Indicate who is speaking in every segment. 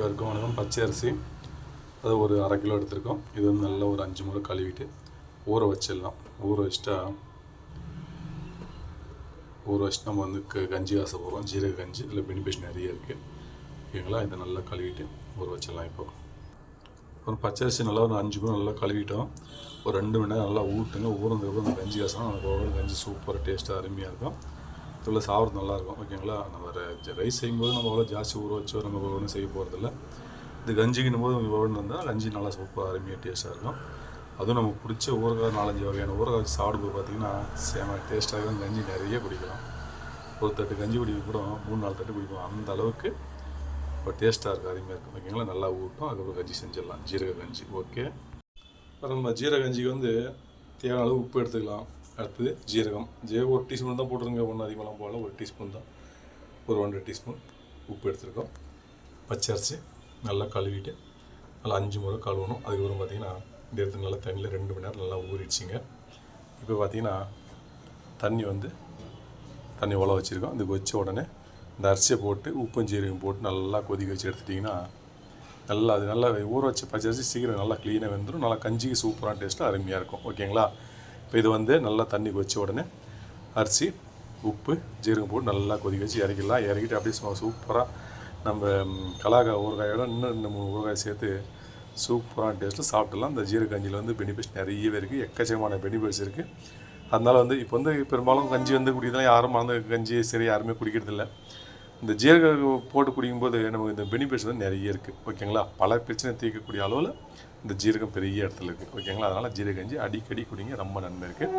Speaker 1: அனைவருக்கும் வணக்கம். பச்சை அரிசி. அது ஒரு அரை கிலோ எடுத்திருக்கோம். இது வந்து நல்லா ஒரு அஞ்சு முறை கழுவிட்டு ஊற வச்சிடலாம். ஊற வச்சிட்டா ஊற வச்சு நம்ம வந்து க- கஞ்சி காச போகிறோம் ஜீரக கஞ்சி. இதில் பெனிஃபிட் நிறைய இருக்குது ஓகேங்களா? இதை நல்லா கழுவிட்டு ஊற வச்சிடலாம் இப்போ. ஒரு பச்சை அரிசி நல்லா ஒரு அஞ்சு மணி நல்லா கழுவிட்டோம். ஒரு ரெண்டு மணி நேரம் நல்லா ஊட்டுங்க. ஊறதுக்கப்புறம் அந்த கஞ்சி காசம் நமக்கு கஞ்சி சூப்பராக டேஸ்ட்டாக அருமையாக இருக்கும். இதில் சாப்பிட்றது நல்லாயிருக்கும் ஓகேங்களா? நம்ம ரைஸ் செய்யும்போது நம்ம அவ்வளோ ஜாஸ்தி ஊற வச்சோ நம்ம ஒன்றும் செய்ய போகிறதில்ல இது கஞ்சிக்கினும் போது ஒன்று வந்தால் கஞ்சி நல்லா சூப்பராக அருமையாக டேஸ்ட்டாக இருக்கும். அதுவும் நமக்கு பிடிச்ச ஊறுகாய் நாலஞ்சு வகையான ஊறுகாய் வச்சு சாப்பிடும்போது பார்த்தீங்கன்னா சேம டேஸ்ட்டாக இருக்கும். கஞ்சி நிறைய குடிக்கலாம். ஒரு தட்டு கஞ்சி குடிக்க கூட மூணு நாலு தட்டு குடிக்கும் அந்த அளவுக்கு இப்போ டேஸ்ட்டாக இருக்கும் அருமையாக இருக்கும் ஓகேங்களா? நல்லா ஊட்டும் அதுக்கப்புறம் கஞ்சி செஞ்சிடலாம். ஜீரக கஞ்சி ஓகே. அப்புறம் நம்ம ஜீரக கஞ்சிக்கு வந்து தேவையான அளவு உப்பு எடுத்துக்கலாம். அடுத்தது ஜீரகம். ஜீரகம் ஒரு டீஸ்பூன் தான் போட்டுருங்க. ஒன்றும் அதிகமாகலாம் போகல ஒரு டீஸ்பூன் தான். ஒரு ஒன்றரை டீஸ்பூன் உப்பு எடுத்துருக்கோம். பச்சரிசி நல்லா கழுவிட்டு நல்லா அஞ்சு முறை கழுவணும். அதுக்கப்புறம் பார்த்தீங்கன்னா இந்த இடத்துல நல்லா தண்ணியில் ரெண்டு மணி நேரம் நல்லா ஊறிடுச்சிங்க. இப்போ பார்த்தீங்கன்னா தண்ணி வந்து தண்ணி உழ வச்சுருக்கோம். இதுக்கு வச்ச உடனே இந்த அரிசியை போட்டு உப்பும் ஜீரகம் போட்டு நல்லா கொதிக்க வச்சு எடுத்துட்டிங்கன்னா நல்லா அது நல்லா ஊற வச்ச பச்சரிசி சீக்கிரம் நல்லா க்ளீனாக வெந்துடும் நல்லா கஞ்சிக்கு சூப்பரான டேஸ்ட்டு அருமையாக இருக்கும். ஓகேங்களா? இப்போ இது வந்து நல்லா தண்ணி கொச்ச உடனே அரிசி உப்பு ஜீரகம் போட்டு நல்லா கொதிக்க வச்சு இறக்கிடலாம். இறக்கிட்டு அப்படியே சும்மா சூப்பராக நம்ம கலாக்காய் கலாக்கா ஊறுகாயோட இன்னும் ரெண்டு மூணு ஊறுகாய் சேர்த்து சூப்பரான டேஸ்ட்டு சாப்பிட்டுலாம் இந்த ஜீரக கஞ்சியில் வந்து பெனிஃபிட்ஸ் நிறையவே இருக்குது எக்கச்சக்கமான பெனிஃபிட்ஸ் இருக்குது அதனால் வந்து இப்போ வந்து பெரும்பாலும் கஞ்சி வந்து குடிக்கிறதுனா யாரும் மறந்து கஞ்சி சரி யாருமே குடிக்கிறதில்ல. இந்த ஜீரக போட்டு குடிக்கும்போது நமக்கு இந்த பெனிஃபிட்ஸ் வந்து நிறைய இருக்குது ஓகேங்களா? பல பிரச்சனை தீர்க்கக்கூடிய அளவில் இந்த ஜீரகம் பெரிய இடத்துல இருக்குது ஓகேங்களா? அதனால் ஜீரகஞ்சி அடிக்கடி குடிங்க. ரொம்ப நன்மை இருக்குது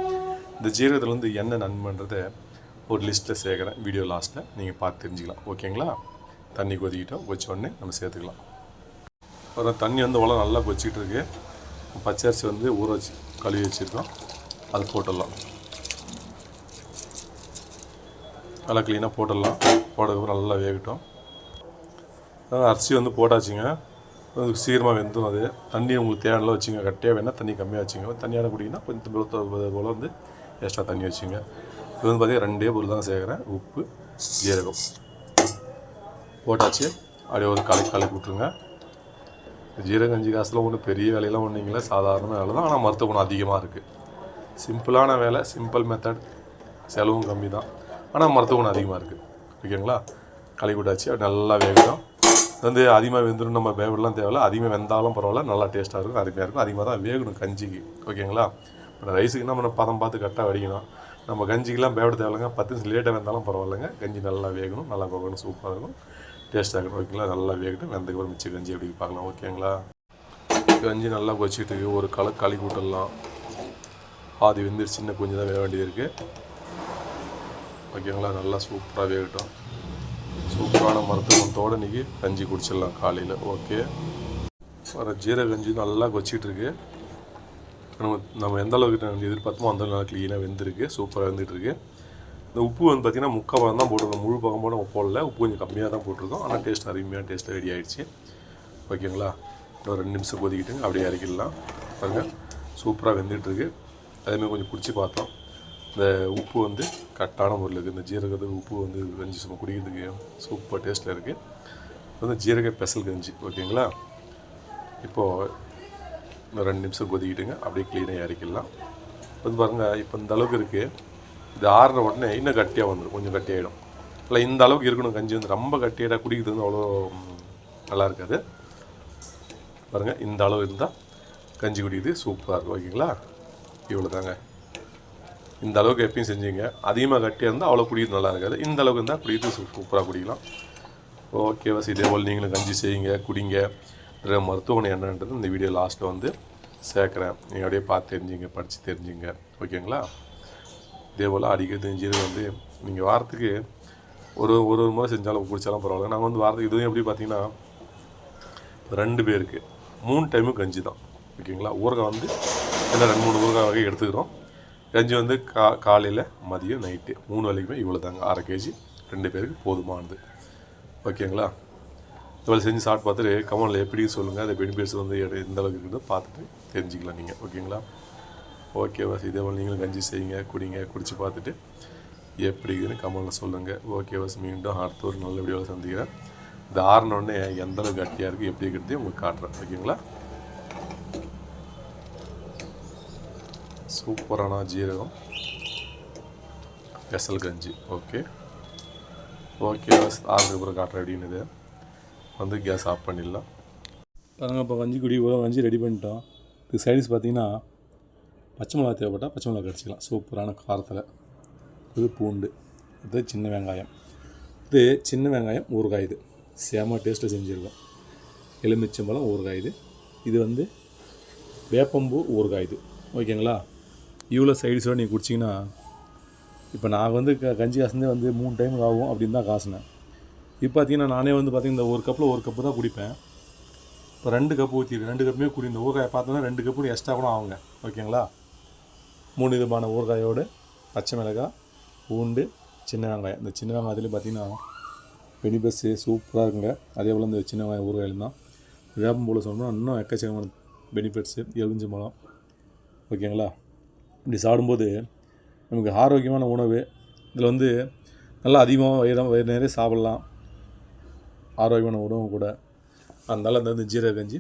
Speaker 1: இந்த ஜீரகத்தில் வந்து என்ன நன்மைன்றதை ஒரு லிஸ்ட்டில் சேர்க்குறேன் வீடியோ லாஸ்ட்டில் நீங்கள் பார்த்து தெரிஞ்சுக்கலாம். ஓகேங்களா? தண்ணி கொதிக்கிட்டோம். கொதிச்ச உடனே நம்ம சேர்த்துக்கலாம். அப்புறம் தண்ணி வந்து உலகம் நல்லா கொச்சிக்கிட்டு இருக்கு. பச்சரிசி வந்து ஊற வச்சு கழுவி வச்சுருக்கோம். அது போட்டுடலாம். நல்லா க்ளீனாக போட்டுடலாம். போட்டதுக்கப்புறம் நல்லா வேகட்டும். அரிசி வந்து போட்டாச்சுங்க. சீக்கிரமாக வெந்துடும் அது. தண்ணி உங்களுக்கு தேவையான வச்சுங்க கட்டியாக வேணால் தண்ணி கம்மியாக வச்சுங்க தண்ணியான குடிங்கன்னா கொஞ்சம் போல போல் வந்து எக்ஸ்ட்ரா தண்ணி வச்சுங்க இது வந்து பார்த்தீங்கன்னா ரெண்டே பொருள் தான் சேர்க்குறேன் உப்பு ஜீரகம். போட்டாச்சு. அப்படியே ஒரு கலக்கி கலக்கி விட்ருங்க ஜீரகம் அஞ்சு காசில் ஒன்றும் பெரிய வேலையெல்லாம் ஒன்றுங்களே சாதாரண வேலை தான். ஆனால் மருத்துவ குணம் அதிகமாக இருக்குது சிம்பிளான வேலை சிம்பிள் மெத்தட் செலவும் கம்மி தான் ஆனால் மருத்துவ குணம் அதிகமாக இருக்குது ஓகேங்களா? களி விட்டாச்சு அது நல்லா வேகணும் இது வந்து அதிகமாக வெந்துடும் நம்ம வேவிடலாம் தேவையில்ல. அதிகமாக வெந்தாலும் பரவாயில்ல நல்லா டேஸ்ட்டாக இருக்கும் அருமையாக இருக்கும். அதிகமாக தான் வேகணும் கஞ்சிக்கு. ஓகேங்களா? இப்போ ரைஸுக்கு நம்ம பதம் பார்த்து கரெக்டாக வடிக்கணும். நம்ம கஞ்சிக்கெலாம் வேவிட தேவையில்லைங்க. பத்து நிமிஷம் லேட்டாக வெந்தாலும் பரவாயில்லைங்க. கஞ்சி நல்லா வேகணும் நல்லா கொகணும் சூப்பராக இருக்கும். டேஸ்ட்டாக இருக்கும் ஓகேங்களா? நல்லா வேகட்டும். வெந்ததுக்கப்புறம் மிச்ச கஞ்சி எப்படி பார்க்கலாம். ஓகேங்களா? கஞ்சி நல்லா கொச்சிக்கிட்டு ஒரு களை களி கூட்டலாம். பாதி வெந்துருச்சு. சின்ன கொஞ்சம் தான் வேக வேண்டியது இருக்குது ஓகேங்களா நல்லா சூப்பராக வேகட்டும் சூப்பரான மருத்துவத்தோடு இன்றைக்கி கஞ்சி குடிச்சிடலாம் காலையில். ஓகே வர ஜீரக கஞ்சி நல்லா கொச்சிட்டு நம்ம நம்ம எந்த அளவுக்கு நம்ம எதிர்பார்த்தோமோ அந்த அளவுக்கு க்ளீனாக வெந்திருக்கு. சூப்பராக வெந்துட்டுருக்கு. இந்த உப்பு வந்து பார்த்திங்கன்னா முக்கால் பழம் தான் போட்டிருக்கோம். முழு பழம் போட நம்ம போடல. உப்பு கொஞ்சம் கம்மியாக தான் போட்டிருக்கோம். ஆனால் டேஸ்ட் அருமையான டேஸ்ட் ரெடி ஆகிடுச்சு ஓகேங்களா இன்னும் ரெண்டு நிமிஷம் கொதிக்கிட்டுங்க. அப்படியே இறக்கிடலாம். பாருங்கள் சூப்பராக வெந்துட்டுருக்கு. அதேமாதிரி கொஞ்சம் பிடிச்சி பார்த்தோம். இந்த உப்பு வந்து கரெக்டான முறையில் இருக்குது. இந்த ஜீரகத்துக்கு உப்பு வந்து கஞ்சி சும்மா குடிக்கிறதுக்கு சூப்பர் டேஸ்ட்டில் இருக்குது. வந்து ஜீரக பெசல் கஞ்சி ஓகேங்களா? இப்போது இன்னும் ரெண்டு நிமிஷம் கொதிக்கிட்டுங்க. அப்படியே க்ளீனாக இறக்கிடலாம். வந்து பாருங்கள் இப்போ இந்த அளவுக்கு இருக்குது. இது ஆறுன உடனே இன்னும் கட்டியாக வந்துடும் கொஞ்சம் கட்டியாகிடும் இல்லை இந்த அளவுக்கு இருக்கணும் கஞ்சி வந்து. ரொம்ப கட்டியாக குடிக்கிறது வந்து அவ்வளோ நல்லா இருக்காது. பாருங்கள் இந்த அளவு இருந்தால் கஞ்சி குடிக்கிறது சூப்பராக இருக்கும் ஓகேங்களா? இவ்வளோ தாங்க இந்த அளவுக்கு எப்பயும் செஞ்சீங்க. அதிகமாக கட்டியாக இருந்தால் அவ்வளோ குடிக்கிறது நல்லா இருக்காது. இந்த அளவுக்கு இருந்தால் குடிக்கிறது சூப்பராக குடிக்கலாம். ஓகே வசி இதே போல் நீங்களும் கஞ்சி செய்யுங்க குடிங்க. மருத்துவமனை என்னன்றது இந்த வீடியோ லாஸ்ட்டில் வந்து சேர்க்குறேன். நீங்கள் அப்படியே பார்த்து தெரிஞ்சுங்க படித்து தெரிஞ்சுங்க. ஓகேங்களா? இதே போல் அடிக்கடி தெரிஞ்சது வந்து நீங்கள் வாரத்துக்கு ஒரு ஒரு ஒரு முறை செஞ்சாலும் குடித்தாலும் பரவாயில்ல. நாங்கள் வந்து வாரத்துக்கு இதுவும் எப்படி பார்த்தீங்கன்னா ரெண்டு பேருக்கு மூணு டைமும் கஞ்சி தான். ஓகேங்களா? ஊறுகாய் வந்து என்ன ரெண்டு மூணு ஊறுகாய் வகை எடுத்துக்கிறோம். கஞ்சி வந்து கா காலையில் மதியம் நைட்டு மூணு வேலைக்குமே இவ்வளோ தாங்க அரை கேஜி ரெண்டு பேருக்கு போதுமானது. ஓகேங்களா? இவ்வளோ செஞ்சு சாப்பிட்டு பார்த்துட்டு கமெண்டில் எப்படி சொல்லுங்கள் அந்த பெனிஃபிட்ஸ் வந்து எடு- எந்த அளவுக்கு இருக்குதோ பார்த்துட்டு தெரிஞ்சுக்கலாம் நீங்கள் ஓகேங்களா? ஓகே வாஸ் இதே போல் நீங்களும் கஞ்சி செய்யுங்க குடிங்க குடித்து பார்த்துட்டு எப்படி இருக்குதுன்னு கமெண்டில் சொல்லுங்கள் ஓகே வாஸ் மீண்டும் அடுத்த ஒரு நல்ல வீடியோவில் சந்திக்கிறேன். இது ஆறினோடனே எந்த கட்டியாக இருக்குது எப்படி இருக்கிறது உங்களுக்கு காட்டுறேன். ஓகேங்களா? சூப்பரான ஜீரகம். பெசல் கஞ்சி. ஓகே ஓகே ஆறுக்கு அப்புறம் காட்டுறேன் அப்படின்னு இது. வந்து கேஸ் ஆஃப் பண்ணிடலாம்.
Speaker 2: பாருங்கள் இப்போ கஞ்சி குடி போல கஞ்சி ரெடி பண்ணிட்டோம். இது சைடிஸ் பார்த்தீங்கன்னா பச்சை மிளகா தேவைப்பட்டால் பச்சை மிளகா கடிச்சிக்கலாம். சூப்பரான காரத்தில். இது பூண்டு. இது சின்ன வெங்காயம். இது சின்ன வெங்காயம் ஊறுகாய் இது. செம டேஸ்ட்டில் செஞ்சுருக்கோம். எலுமிச்சம்பழம் ஊறுகாய் இது. இது வந்து வேப்பம்பூ ஊறுகாய் இது. ஓகேங்களா இவ்வளோ சைடிஸோடு நீங்கள் குடிச்சிங்கன்னா இப்போ நான் வந்து க கஞ்சி காசுந்தே வந்து மூணு டைம் ஆகும் அப்படின்னு தான் காசுனேன். இப்போ பார்த்தீங்கன்னா நானே வந்து பார்த்தீங்கன்னா இந்த ஒரு கப்பில் ஒரு கப்பு தான் குடிப்பேன். இப்போ ரெண்டு கப்பு ஊற்றிருக்கு ரெண்டு கப்புமே குடி இந்த ஊறுகாயை பார்த்தோன்னா ரெண்டு கப்பு எக்ஸ்ட்ரா கூட ஆகுங்க. ஓகேங்களா? மூணு விதமான ஊறுகாயோடு பச்சை மிளகாய் பூண்டு சின்ன வெங்காயம். இந்த சின்ன வெங்காயத்துலேயும் பார்த்தீங்கன்னா பெனிபஸ்ஸு சூப்பராக இருக்குங்க. அதே போல் இந்த சின்ன வெங்காயம் ஊறுகாயில் தான். வேப்பம் போல் சொன்னோம்னா இன்னும் எக்கச்சக்கமான பெனிஃபிட்ஸு எலுமிச்சை மரம் ஓகேங்களா? இப்படி சாப்பிடும்போது நமக்கு ஆரோக்கியமான உணவு. இதில் வந்து நல்லா அதிகமாக வயிறு வயிறு நிறைய சாப்பிட்லாம். ஆரோக்கியமான உணவும் கூட. அதனால் இந்த வந்து ஜீரக கஞ்சி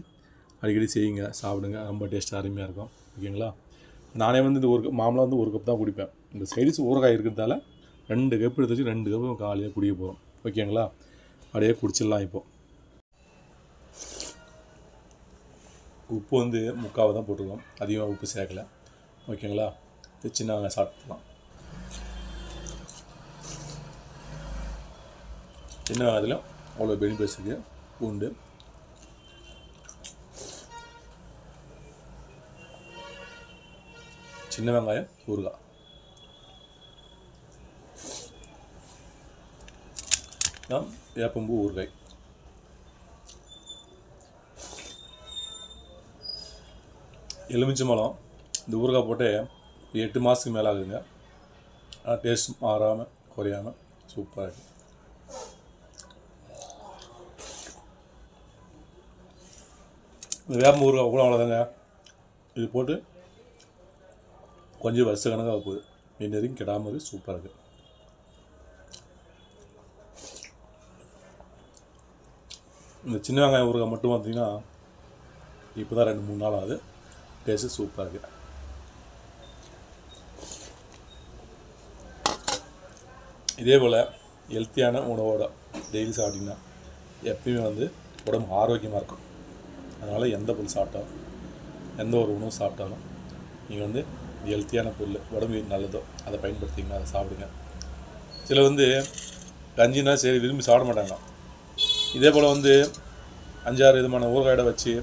Speaker 2: அடிக்கடி செய்யுங்க சாப்பிடுங்க. ரொம்ப டேஸ்ட் அருமையாக இருக்கும். ஓகேங்களா? நானே வந்து இந்த ஒரு கப் மாமலாம் வந்து ஒரு கப் தான் குடிப்பேன். இந்த சைடிஸ் ஊறுகாய் இருக்கிறதால ரெண்டு கப் எடுத்து வச்சு ரெண்டு கப்பு காலையாக குடிக்க போகிறோம் ஓகேங்களா? அப்படியே குடிச்சிடலாம் இப்போ. உப்பு வந்து முக்காவை தான் போட்டிருக்கோம். அதிகமாக உப்பு சேர்க்கல. ஓகேங்களா? இது சின்ன வெங்காயம் சாப்பிட்டுக்கலாம். சின்ன வெங்காயத்தில் அவ்வளோ பெனிஃபிட்ஸ் இருக்குது பூண்டு. சின்ன வெங்காயம் ஊறுகாய். தான் வேப்பம்பூ ஊறுகாய். எலுமிச்சம்பழம். இந்த ஊறுகாய் போட்டு எட்டு மாதத்துக்கு மேலே ஆகுதுங்க ஆனால் டேஸ்ட் மாறாமல் குறையாமல் சூப்பராக இருக்குது இந்த வேப்ப ஊறுகாய் கூட அவ்வளோதாங்க இது போட்டு கொஞ்சம் வருஷ கணக்காக போகுது. மீன் எதுவும் கெடாமல் இருக்குது சூப்பராக இருக்குது இந்த சின்ன வெங்காயம் ஊறுகாய் மட்டும் பார்த்தீங்கன்னா இப்போ தான் ரெண்டு மூணு நாள் ஆகுது. டேஸ்ட்டு சூப்பராக இருக்குது இதே போல் ஹெல்த்தியான உணவோட டெய்லி சாப்பிட்டிங்கன்னா எப்பயுமே வந்து உடம்பு ஆரோக்கியமாக இருக்கும். அதனால் எந்த பொருள் சாப்பிட்டாலும் எந்த ஒரு உணவு சாப்பிட்டாலும் நீங்கள் வந்து ஹெல்த்தியான பொருள் உடம்பு நல்லதோ அதை பயன்படுத்திங்க அதை சாப்பிடுங்க. சில வந்து கஞ்சினா சரி விரும்பி சாப்பிட மாட்டாங்க. இதே போல் வந்து அஞ்சாறு விதமான ஊறுகாயோட வச்சு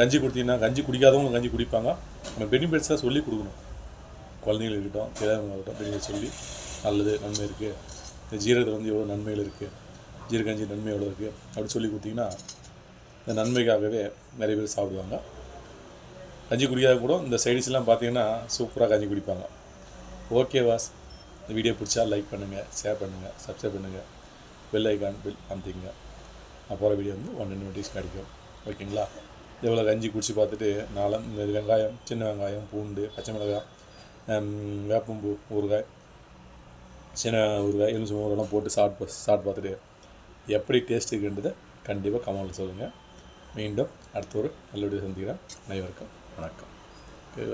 Speaker 2: கஞ்சி கொடுத்தீங்கன்னா கஞ்சி குடிக்காதவங்க கஞ்சி குடிப்பாங்க. நம்ம பெனிஃபிட்ஸாக சொல்லி கொடுக்கணும். குழந்தைங்களுக்கு இருக்கட்டும் இருக்கட்டும் பெனிஃபிட் சொல்லி நல்லது நன்மை இருக்குது இந்த ஜீரகத்தில் வந்து எவ்வளோ நன்மைகள் இருக்குது ஜீரகஞ்சி நன்மை எவ்வளோ இருக்குது அப்படி சொல்லி கொடுத்தீங்கன்னா இந்த நன்மைக்காகவே நிறைய பேர் சாப்பிடுவாங்க. கஞ்சி குடிக்காத கூட இந்த சைடிஸ்லாம் பார்த்தீங்கன்னா சூப்பராக கஞ்சி குடிப்பாங்க. ஓகே வாஸ் இந்த வீடியோ பிடிச்சா லைக் பண்ணுங்கள் ஷேர் பண்ணுங்கள் சப்ஸ்கிரைப் பண்ணுங்கள் பெல் ஐக்கான் பில் அமுத்திங்க அப்புறம் வீடியோ வந்து ஒன் நோட்டீஸ் கிடைக்கும் ஓகேங்களா இவ்வளோ கஞ்சி குடிச்சு பார்த்துட்டு நாளம் இந்த வெங்காயம் சின்ன வெங்காயம் பூண்டு பச்சை மிளகாய் வேப்பம்பூ ஊறுகாய் சின்ன ஊறுகாய் எலுமிச்சை ஊறுகாய்லாம் போட்டு சாப்பிட்டு சாப்பிட்டு பார்த்துட்டு எப்படி டேஸ்ட் இருக்குன்றதை கண்டிப்பாக கமெண்ட்டில் சொல்லுங்கள் மீண்டும் அடுத்த ஒரு நல்லபடியாக சந்திக்கிறேன். அனைவருக்கும் வணக்கம். ஓகே